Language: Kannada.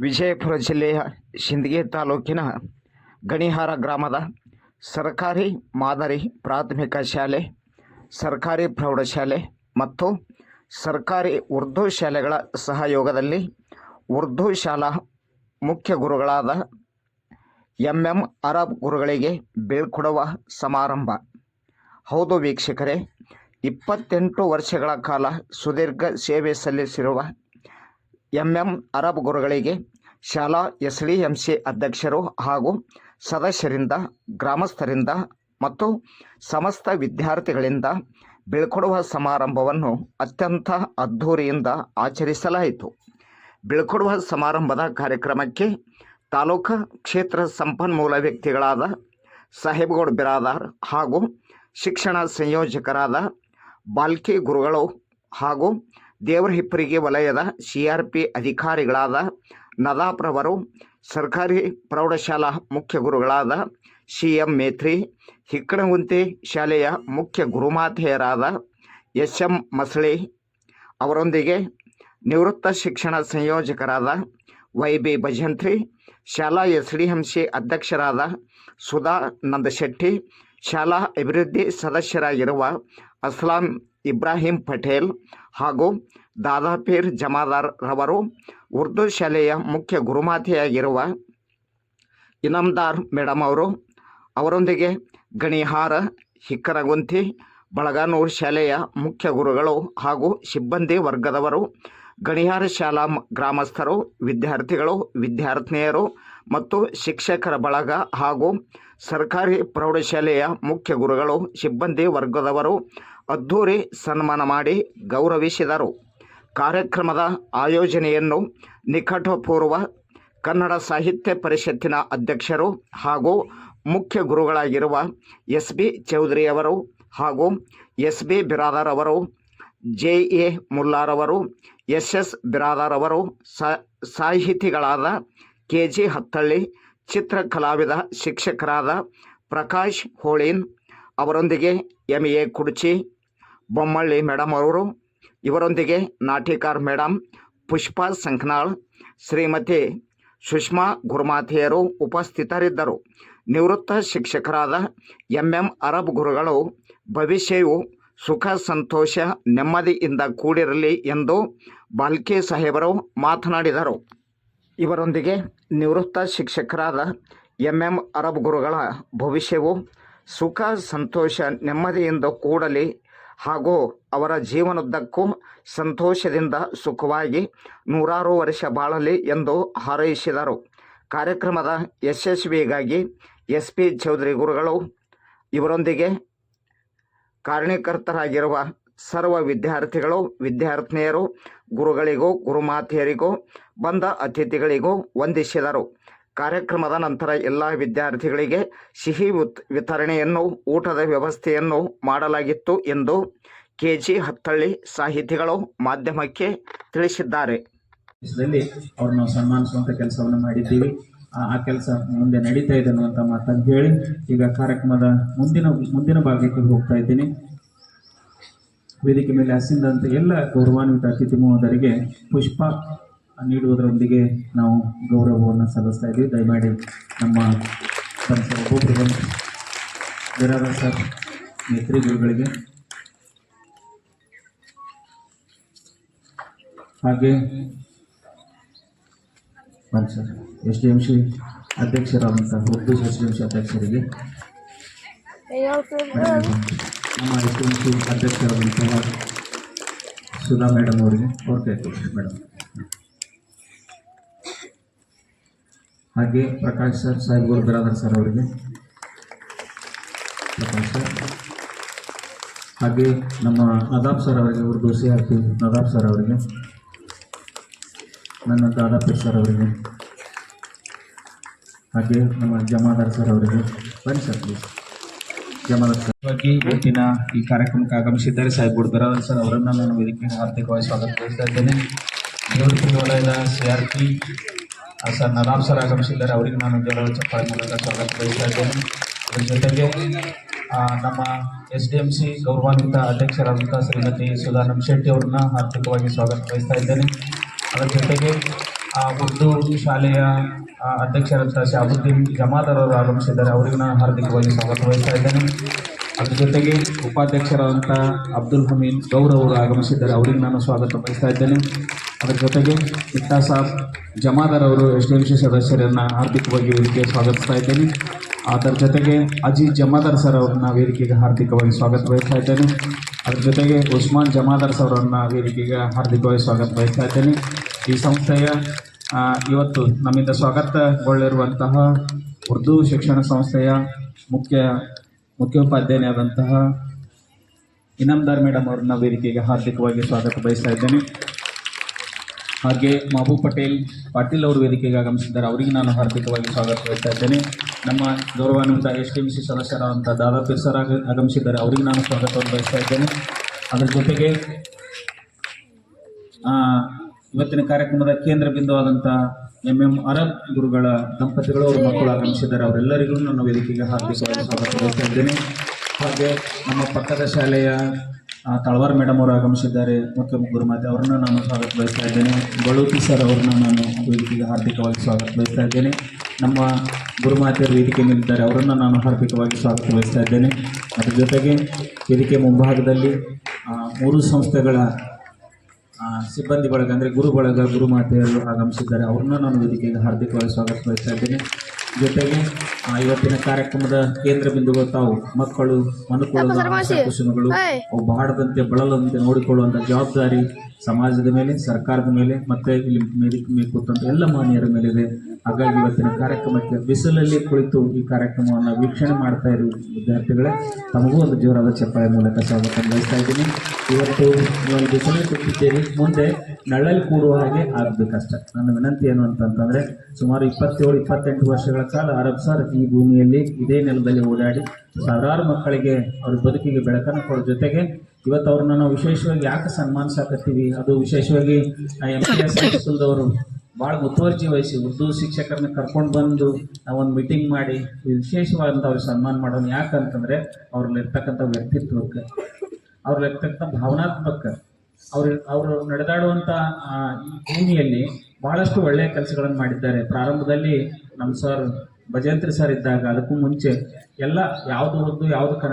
ವಿಜಯಪುರ ಜಿಲ್ಲೆಯ ಸಿಂದಗಿ ತಾಲೂಕಿನ ಗಣಿಹಾರ ಗ್ರಾಮದ ಸರ್ಕಾರಿ ಮಾದರಿ ಪ್ರಾಥಮಿಕ ಶಾಲೆ, ಸರ್ಕಾರಿ ಪ್ರೌಢಶಾಲೆ ಮತ್ತು ಸರ್ಕಾರಿ ಉರ್ದು ಶಾಲೆಗಳ ಸಹಯೋಗದಲ್ಲಿ ಉರ್ದು ಶಾಲಾ ಮುಖ್ಯ ಗುರುಗಳಾದ ಎಂ ಎಂ ಅರಬ್ ಗುರುಗಳಿಗೆ ಬೀಳ್ಕೊಡುವ ಸಮಾರಂಭ. ಹೌದು ವೀಕ್ಷಕರೇ, ಇಪ್ಪತ್ತೆಂಟು ವರ್ಷಗಳ ಕಾಲ ಸುದೀರ್ಘ ಸೇವೆ ಸಲ್ಲಿಸಿರುವ ಎಂ ಎಂ ಅರಬ್ ಗುರುಗಳಿಗೆ ಶಾಲಾ ಎಸ್ ಡಿ ಎಂ ಸಿ ಅಧ್ಯಕ್ಷರು ಹಾಗೂ ಸದಸ್ಯರಿಂದ, ಗ್ರಾಮಸ್ಥರಿಂದ ಮತ್ತು ಸಮಸ್ತ ವಿದ್ಯಾರ್ಥಿಗಳಿಂದ ಬೀಳ್ಕೊಡುವ ಸಮಾರಂಭವನ್ನು ಅತ್ಯಂತ ಅದ್ಧೂರಿಯಿಂದ ಆಚರಿಸಲಾಯಿತು. ಬೀಳ್ಕೊಡುವ ಸಮಾರಂಭದ ಕಾರ್ಯಕ್ರಮಕ್ಕೆ ತಾಲೂಕು ಕ್ಷೇತ್ರ ಸಂಪನ್ಮೂಲ ವ್ಯಕ್ತಿಗಳಾದ ಸಾಹೇಬ್ಗೌಡ್ ಬಿರಾದಾರ್ ಹಾಗೂ ಶಿಕ್ಷಣ ಸಂಯೋಜಕರಾದ ಬಾಲ್ಕಿ ಗುರುಗಳು ಹಾಗೂ ದೇವರಹಿಪ್ಪರಿಗೆ ವಲಯದ ಸಿ ಆರ್ ಪಿ ಅಧಿಕಾರಿಗಳಾದ ನದಾಪ್ರವರು ಸರ್ಕಾರಿ ಪ್ರೌಢಶಾಲಾ ಮುಖ್ಯ ಗುರುಗಳಾದ ಸಿ ಎಂ ಮೇತ್ರಿ, ಹಿಕ್ಕಣಗುಂತಿ ಶಾಲೆಯ ಮುಖ್ಯ ಗುರುಮಾತೆಯರಾದ ಎಸ್ ಎಂ ಮಸಳಿ ಅವರೊಂದಿಗೆ ನಿವೃತ್ತ ಶಿಕ್ಷಣ ಸಂಯೋಜಕರಾದ ವೈ ಬಿ ಭಜಂತ್ರಿ, ಶಾಲಾ ಎಸ್ ಡಿ ಎಂ ಅಧ್ಯಕ್ಷರಾದ ಸುಧಾ ನಂದಶೆಟ್ಟಿ, ಶಾಲಾ ಅಭಿವೃದ್ಧಿ ಸದಸ್ಯರಾಗಿರುವ ಅಸ್ಲಾಂ ಇಬ್ರಾಹಿಂ ಪಟೇಲ್ ಹಾಗೂ ದಾದಾಪೀರ್ ಜಮಾದಾರ್ ರವರು ಉರ್ದು ಶಾಲೆಯ ಮುಖ್ಯ ಗುರುಮಾತೆಯಾಗಿರುವ ಇನಾಮ್ದಾರ್ ಮೇಡಮ್ ಅವರು ಅವರೊಂದಿಗೆ ಗಣಿಹಾರ, ಹಿಕ್ಕರಗುಂತಿ, ಬಳಗಾನೂರು ಶಾಲೆಯ ಮುಖ್ಯ ಗುರುಗಳು ಹಾಗೂ ಸಿಬ್ಬಂದಿ ವರ್ಗದವರು, ಗಣಿಹಾರ ಶಾಲಾ ಗ್ರಾಮಸ್ಥರು, ವಿದ್ಯಾರ್ಥಿಗಳು, ವಿದ್ಯಾರ್ಥಿನಿಯರು ಮತ್ತು ಶಿಕ್ಷಕರ ಬಳಗ ಹಾಗೂ ಸರ್ಕಾರಿ ಪ್ರೌಢಶಾಲೆಯ ಮುಖ್ಯ ಗುರುಗಳು, ಸಿಬ್ಬಂದಿ ವರ್ಗದವರು ಅದ್ಧೂರಿ ಸನ್ಮಾನ ಮಾಡಿ ಗೌರವಿಸಿದರು. ಕಾರ್ಯಕ್ರಮದ ಆಯೋಜನೆಯನ್ನು ನಿಕಟಪೂರ್ವ ಕನ್ನಡ ಸಾಹಿತ್ಯ ಪರಿಷತ್ತಿನ ಅಧ್ಯಕ್ಷರು ಹಾಗೂ ಮುಖ್ಯ ಗುರುಗಳಾಗಿರುವ ಎಸ್ ಬಿ ಚೌಧರಿಯವರು ಹಾಗೂ ಎಸ್ ಬಿ ಬಿರಾದಾರ್ ಅವರು ಜೆ ಎ ಮುಲ್ಲಾರವರು ಎಸ್ ಎಸ್ ಬಿರಾದಾರ್ ಅವರು, ಸಾ, ಸಾಹಿತಿಗಳಾದ ಕೆ ಜಿ ಹತ್ತಳ್ಳಿ, ಚಿತ್ರಕಲಾವಿದ ಶಿಕ್ಷಕರಾದ ಪ್ರಕಾಶ್ ಹೋಳಿನ್ ಅವರೊಂದಿಗೆ M A Kudchi Bommalli madam ಅವರು ಇವರೊಂದಿಗೆ ನಾಟಿಕಾರ್ ಮೇಡಮ್ ಪುಷ್ಪಾ ಸಂಕನಾಳ್, ಶ್ರೀಮತಿ ಸುಷ್ಮಾ ಗುರುಮಾತೆಯರು ಉಪಸ್ಥಿತರಿದ್ದರು. ನಿವೃತ್ತ ಶಿಕ್ಷಕರಾದ ಎಂ ಎಂ ಅರಬ್ ಗುರುಗಳು, ಭವಿಷ್ಯವು ಸುಖ, ಸಂತೋಷ, ನೆಮ್ಮದಿಯಿಂದ ಕೂಡಿರಲಿ ಎಂದು ಬಾಲ್ಕಿ ಸಾಹೇಬರು ಮಾತನಾಡಿದರು. ಇವರೊಂದಿಗೆ ನಿವೃತ್ತ ಶಿಕ್ಷಕರಾದ ಎಂ ಎಂ ಅರಬ್ ಗುರುಗಳ ಭವಿಷ್ಯವು ಸುಖ, ಸಂತೋಷ, ನೆಮ್ಮದಿಯಿಂದ ಕೂಡಲಿ ಹಾಗೂ ಅವರ ಜೀವನದ್ದಕ್ಕೂ ಸಂತೋಷದಿಂದ ಸುಖವಾಗಿ ನೂರಾರು ವರ್ಷ ಬಾಳಲಿ ಎಂದು ಹಾರೈಸಿದರು. ಕಾರ್ಯಕ್ರಮದ ಯಶಸ್ವಿಗಾಗಿ ಎಸ್ ಪಿ ಚೌಧರಿ ಗುರುಗಳು ಇವರೊಂದಿಗೆ ಕಾರಣೀಕರ್ತರಾಗಿರುವ ಸರ್ವ ವಿದ್ಯಾರ್ಥಿಗಳು, ವಿದ್ಯಾರ್ಥಿನಿಯರು, ಗುರುಗಳಿಗೂ, ಗುರುಮಾತೆಯರಿಗೂ, ಬಂದ ಅತಿಥಿಗಳಿಗೂ ವಂದಿಸಿದರು. ಕಾರ್ಯಕ್ರಮದ ನಂತರ ಎಲ್ಲ ವಿದ್ಯಾರ್ಥಿಗಳಿಗೆ ಸಿಹಿ ವಿತ್, ವಿತರಣೆಯನ್ನು, ಊಟದ ವ್ಯವಸ್ಥೆಯನ್ನು ಮಾಡಲಾಗಿತ್ತು ಎಂದು ಕೆ ಜಿ ಹತ್ತಳ್ಳಿ ಸಾಹಿತಿಗಳು ಮಾಧ್ಯಮಕ್ಕೆ ತಿಳಿಸಿದ್ದಾರೆ. ಅವ್ರನ್ನ ನಾವು ಸನ್ಮಾನಿಸುವಂತ ಕೆಲಸವನ್ನು ಮಾಡಿದ್ದೀವಿ. ಆ- ಆ ಕೆಲಸ ಮುಂದೆ ನಡೀತಾ ಇದೆ ಅನ್ನುವಂಥ ಮಾತನ್ನು ಹೇಳಿ ಈಗ ಕಾರ್ಯಕ್ರಮದ ಮುಂದಿನ ಮುಂದಿನ ಭಾಗಕ್ಕೆ ಹೋಗ್ತಾ ಇದ್ದೀನಿ. ವೇದಿಕೆ ಮೇಲೆ ಹಸಿಂದಂತ ಎಲ್ಲ ಗೌರವಾನ್ವಿತ ಅತಿಥಿ ಮಹೋದರಿಗೆ ಪುಷ್ಪ ನೀಡುವುದರೊಂದಿಗೆ ನಾವು ಗೌರವವನ್ನು ಸಲ್ಲಿಸ್ತಾ ಇದ್ದೀವಿ. ದಯಮಾಡಿ ನಮ್ಮ ಸಂಸ್ಥೆ ಬಿರಾದರ್ ಸರ್, ಮೈತ್ರಿ ಗುರುಗಳಿಗೆ. ಹಾಗೆ sir, S D M C ಅಧ್ಯಕ್ಷರಾದಂಥ Urdu S D M C ಅಧ್ಯಕ್ಷರಿಗೆ. ನಮ್ಮ ಎಸ್ ಡಿ ಎಂ ಸಿ ಅಧ್ಯಕ್ಷರಾದಂತಹ ಸುಧಾ ಮೇಡಮ್ ಅವರಿಗೆ ಅವ್ರ ಕೈ ಮೇಡಮ್. ಹಾಗೆ ಪ್ರಕಾಶ್ ಸರ್ ಸಾಹೇಬ್ಗಳು ಬಿರಾದರ್ ಸರ್ ಅವರಿಗೆ. ಪ್ರಕಾಶ್ ಸರ್. ಹಾಗೆ ನಮ್ಮ ನದಾಬ್ ಸರ್ ಅವರಿಗೆ, Urdu C R Nadab sir ಅವರಿಗೆ. ನನ್ನ ದಾದಾಪೀರ್ ಸರ್ ಅವರಿಗೆ. ಹಾಗೆ ನಮ್ಮ ಜಮಾದಾರ್ ಸರ್ ಅವರಿಗೆ. ಬನ್ನಿ ಸರ್ ಪ್ಲೀಸ್ ಜಮಾದಾರ್ ಸರ್. ಬಗ್ಗೆ ಇವತ್ತಿನ ಈ ಕಾರ್ಯಕ್ರಮಕ್ಕೆ ಆಗಮಿಸಿದ್ದಾರೆ ಸಾಹೇಬ್ ಬಿರಾದರ್ ಸರ್ ಅವರನ್ನು ನಾನು ವೇದಿಕೆ ಹಾರ್ದಿಕವಾಗಿ ಸ್ವಾಗತ ಇದ್ದೇನೆ. C R P sir Ram sir ಆಗಮಿಸಿದ್ದಾರೆ. ಅವರಿಗೆ ನಾನು ಜೋರ ಚಪ್ಪಾಳೆ ಮೂಲಕ ಸ್ವಾಗತ ಬಯಸ್ತಾ ಇದ್ದೇನೆ. ಅದರ ಜೊತೆಗೆ ನಮ್ಮ ಎಸ್ ಡಿ ಎಂ ಸಿ ಗೌರವಾನ್ವಿತ ಅಧ್ಯಕ್ಷರಾದಂಥ ಶ್ರೀಮತಿ ಸುಧಾ ಶೆಟ್ಟಿ ಅವ್ರನ್ನ ಹಾರ್ದಿಕವಾಗಿ ಸ್ವಾಗತ ಬಯಸ್ತಾ ಇದ್ದೇನೆ. ಅದರ ಜೊತೆಗೆ ಉರ್ದು ಶಾಲೆಯ ಅಧ್ಯಕ್ಷರಂತ ಶಾಬುದ್ದೀನ್ ಜಮಾದಾರ್ ಅವರು ಆಗಮಿಸಿದ್ದಾರೆ. ಅವರಿಗೆ ನಾನು ಹಾರ್ದಿಕವಾಗಿ ಸ್ವಾಗತ ವಹಿಸ್ತಾ ಇದ್ದೇನೆ. ಅದ್ರ ಜೊತೆಗೆ ಉಪಾಧ್ಯಕ್ಷರಾದಂಥ ಅಬ್ದುಲ್ ಹಮೀದ್ ಗೌರ್ ಅವರು ಆಗಮಿಸಿದ್ದಾರೆ. ಅವರಿಗೆ ನಾನು ಸ್ವಾಗತ ಬಯಸ್ತಾ ಇದ್ದೇನೆ. ಅದರ ಜೊತೆಗೆ ಇಟ್ಟಾ ಸಾಬ್, ಜಮಾದಾರ್ ಅವರು ಎಸ್ ಡಿ ಸದಸ್ಯರನ್ನು ಹಾರ್ದಿಕವಾಗಿ ವೇದಿಕೆಗೆ ಸ್ವಾಗತಿಸ್ತಾ ಇದ್ದೇನೆ. ಅದರ ಜೊತೆಗೆ ಅಜಿ ಜಮಾದಾರ್ ಸರ್ ಅವರನ್ನ ವೇದಿಕೆಗೆ ಹಾರ್ದಿಕವಾಗಿ ಸ್ವಾಗತ ಬಯಸ್ತಾ ಇದ್ದೇನೆ. ಅದರ ಜೊತೆಗೆ ಉಸ್ಮಾನ್ ಜಮಾದಾರ್ ಸರ್ ಅವರನ್ನ ವೇದಿಕೆಗೆ ಹಾರ್ದಿಕವಾಗಿ ಸ್ವಾಗತ ಬಯಸ್ತಾ ಇದ್ದೇನೆ. ಈ ಸಂಸ್ಥೆಯ ಇವತ್ತು ನಮ್ಮಿಂದ ಸ್ವಾಗತಗೊಳ್ಳಿರುವಂತಹ ಉರ್ದು ಶಿಕ್ಷಣ ಸಂಸ್ಥೆಯ ಮುಖ್ಯ, ಮುಖ್ಯೋಪಾಧ್ಯಾಯನಾದಂತಹ ಇನಾಮ್ದಾರ್ ಮೇಡಮ್ ಅವ್ರನ್ನ ವೇದಿಕೆಗೆ ಹಾರ್ದಿಕವಾಗಿ ಸ್ವಾಗತ ಬಯಸ್ತಾ ಇದ್ದೇನೆ. ಹಾಗೆ ಮಹಬೂಬ್ ಪಟೇಲ್, ಪಾಟೀಲ್ ಅವರು ವೇದಿಕೆಗೆ ಆಗಮಿಸಿದ್ದಾರೆ. ಅವರಿಗೆ ನಾನು ಹಾರ್ದಿಕವಾಗಿ ಸ್ವಾಗತ ಇದ್ದೇನೆ. ನಮ್ಮ ಗೌರವಾನ್ವಿತ ಎಸ್ ಟಿ ಎಂ ಸಿ ಸದಸ್ಯರಾದಂಥ ದಾದಾ ಪಿರ್ಸರ್ ಆಗ ಆಗಮಿಸಿದ್ದಾರೆ. ಅವರಿಗೆ ನಾನು ಸ್ವಾಗತವನ್ನು ಬಯಸ್ತಾ ಇದ್ದೇನೆ. ಅದರ ಜೊತೆಗೆ ಇವತ್ತಿನ ಕಾರ್ಯಕ್ರಮದ ಕೇಂದ್ರ ಬಿಂದುವಾದಂಥ ಎಂ ಎಂ ಅರಬ್ ಗುರುಗಳ ದಂಪತಿಗಳು ಅವರು ಮಕ್ಕಳು ಆಗಮಿಸಿದ್ದಾರೆ. ಅವರೆಲ್ಲರಿಗೂ ನಾನು ವೇದಿಕೆಗೆ ಹಾರ್ದಿಕವಾಗಿ ಸ್ವಾಗತ ಬಯಸ್ತಾ ಇದ್ದೇನೆ. ಹಾಗೆ ನಮ್ಮ ಪಕ್ಕದ ಶಾಲೆಯ ತಳವಾರ್ ಮೇಡಮ್ ಅವರು ಆಗಮಿಸಿದ್ದಾರೆ. ಮತ್ತು ಗುರುಮಾತೆ ಅವರನ್ನು ನಾನು ಸ್ವಾಗತ ಬಯಸ್ತಾ ಇದ್ದೇನೆ. ಬಳೂತಿ ಸರ್ ಅವ್ರನ್ನ ನಾನು ವೇದಿಕೆಗೆ ಹಾರ್ದಿಕವಾಗಿ ಸ್ವಾಗತ ಬಯಸ್ತಾ ಇದ್ದೇನೆ. ನಮ್ಮ ಗುರುಮಾತೆಯರು ವೇದಿಕೆ ನಿಂತಿದ್ದಾರೆ ಅವರನ್ನು ನಾನು ಹಾರ್ದಿಕವಾಗಿ ಸ್ವಾಗತ ಬಯಸ್ತಾ ಇದ್ದೇನೆ. ಅದರ ಜೊತೆಗೆ ವೇದಿಕೆ ಮುಂಭಾಗದಲ್ಲಿ ಮೂರು ಸಂಸ್ಥೆಗಳ ಸಿಬ್ಬಂದಿ ಬಳಗ, ಅಂದರೆ ಗುರು ಬಳಗ ಗುರುಮಾತೆಯರು ಆಗಮಿಸಿದ್ದಾರೆ. ಅವ್ರನ್ನ ನಾನು ವೇದಿಕೆಗೆ ಹಾರ್ದಿಕವಾಗಿ ಸ್ವಾಗತ ಬಯಸ್ತಾ ಇದ್ದೇನೆ. ಜೊತೆಗೆ ಆ, ಇವತ್ತಿನ ಕಾರ್ಯಕ್ರಮದ ಕೇಂದ್ರ ಬಿಂದುಗಳು ತಾವು ಮಕ್ಕಳು ಮನುಕುಲಗಳು ಕುಸುಮಗಳು ಅವು ಬಾಡದಂತೆ ಬಳಲದಂತೆ ನೋಡಿಕೊಳ್ಳುವಂಥ ಜವಾಬ್ದಾರಿ ಸಮಾಜದ ಮೇಲೆ ಸರ್ಕಾರದ ಮೇಲೆ ಮತ್ತೆ ಇಲ್ಲಿ ಕೂತಂತ ಎಲ್ಲ ಮಾನ್ಯರ ಮೇಲಿದೆ. ಹಾಗಾಗಿ ಇವತ್ತಿನ ಕಾರ್ಯಕ್ರಮಕ್ಕೆ ಬಿಸಿಲಲ್ಲಿ ಕುಳಿತು ಈ ಕಾರ್ಯಕ್ರಮವನ್ನು ವೀಕ್ಷಣೆ ಮಾಡ್ತಾ ಇರುವ ವಿದ್ಯಾರ್ಥಿಗಳೇ, ತಮಗೂ ಒಂದು ಜೋರಾದ ಚಪ್ಪಾಳೆ ಮೂಲಕ ಸ್ವಾಗತ ಬಯಸ್ತಾ ಇದ್ದೀನಿ. ಇವತ್ತು ನೀವು ಬಿಸಿಲಲ್ಲಿ ಮುಂದೆ ನಳ್ಳಲ್ಲಿ ಕೂಡುವ ಹಾಗೆ ಆಗಬೇಕಷ್ಟೆ ನನ್ನ ವಿನಂತಿ ಏನು ಅಂತಂತಂದರೆ ಸುಮಾರು ಇಪ್ಪತ್ತೇಳು, ಇಪ್ಪತ್ತೆಂಟು ವರ್ಷಗಳ ಕಾಲ ಅರಬ್ ಸರ್ ಈ ಭೂಮಿಯಲ್ಲಿ ಇದೇ ನೆಲದಲ್ಲಿ ಓಡಾಡಿ ಸಾವಿರಾರು ಮಕ್ಕಳಿಗೆ ಅವ್ರ ಬದುಕಿಗೆ ಬೆಳಕನ್ನು ಕೊಡೋ ಜೊತೆಗೆ ಇವತ್ತು ಅವ್ರನ್ನ ನಾವು ವಿಶೇಷವಾಗಿ ಯಾಕೆ ಸನ್ಮಾನಿಸಾಕತ್ತೀವಿ? ಅದು ವಿಶೇಷವಾಗಿ ಎಂ ಪಿ ಎಸ್ ಹೈಸ್ಕೂಲ್ದವರು ಭಾಳ ಮುತುವರ್ಜಿ ವಹಿಸಿ ಉರ್ದು ಶಿಕ್ಷಕರನ್ನ ಕರ್ಕೊಂಡು ಬಂದು ನಾವೊಂದು ಮೀಟಿಂಗ್ ಮಾಡಿ ವಿಶೇಷವಾದಂಥ ಅವ್ರಿಗೆ ಸನ್ಮಾನ ಮಾಡೋಣ ಯಾಕಂತಂದರೆ ಅವ್ರಲ್ಲಿರ್ತಕ್ಕಂಥ ವ್ಯಕ್ತಿತ್ವಕ್ಕೆ ಅವ್ರಲ್ಲಿರ್ತಕ್ಕಂಥ ಭಾವನಾತ್ಮಕ ಅವ್ರ ಅವರು ನಡೆದಾಡುವಂಥ ಈ ಭೂಮಿಯಲ್ಲಿ ಬಹಳಷ್ಟು ಒಳ್ಳೆಯ ಕೆಲಸಗಳನ್ನು ಮಾಡಿದ್ದಾರೆ. ಪ್ರಾರಂಭದಲ್ಲಿ ನಮ್ಮ ಸರ್ ಭಜಂತ್ರಿ ಸರ್ ಇದ್ದಾಗ ಅದಕ್ಕೂ ಮುಂಚೆ ಎಲ್ಲ ಯಾವುದು ಉರ್ದು, ಯಾವುದು ಕನ್ನಡ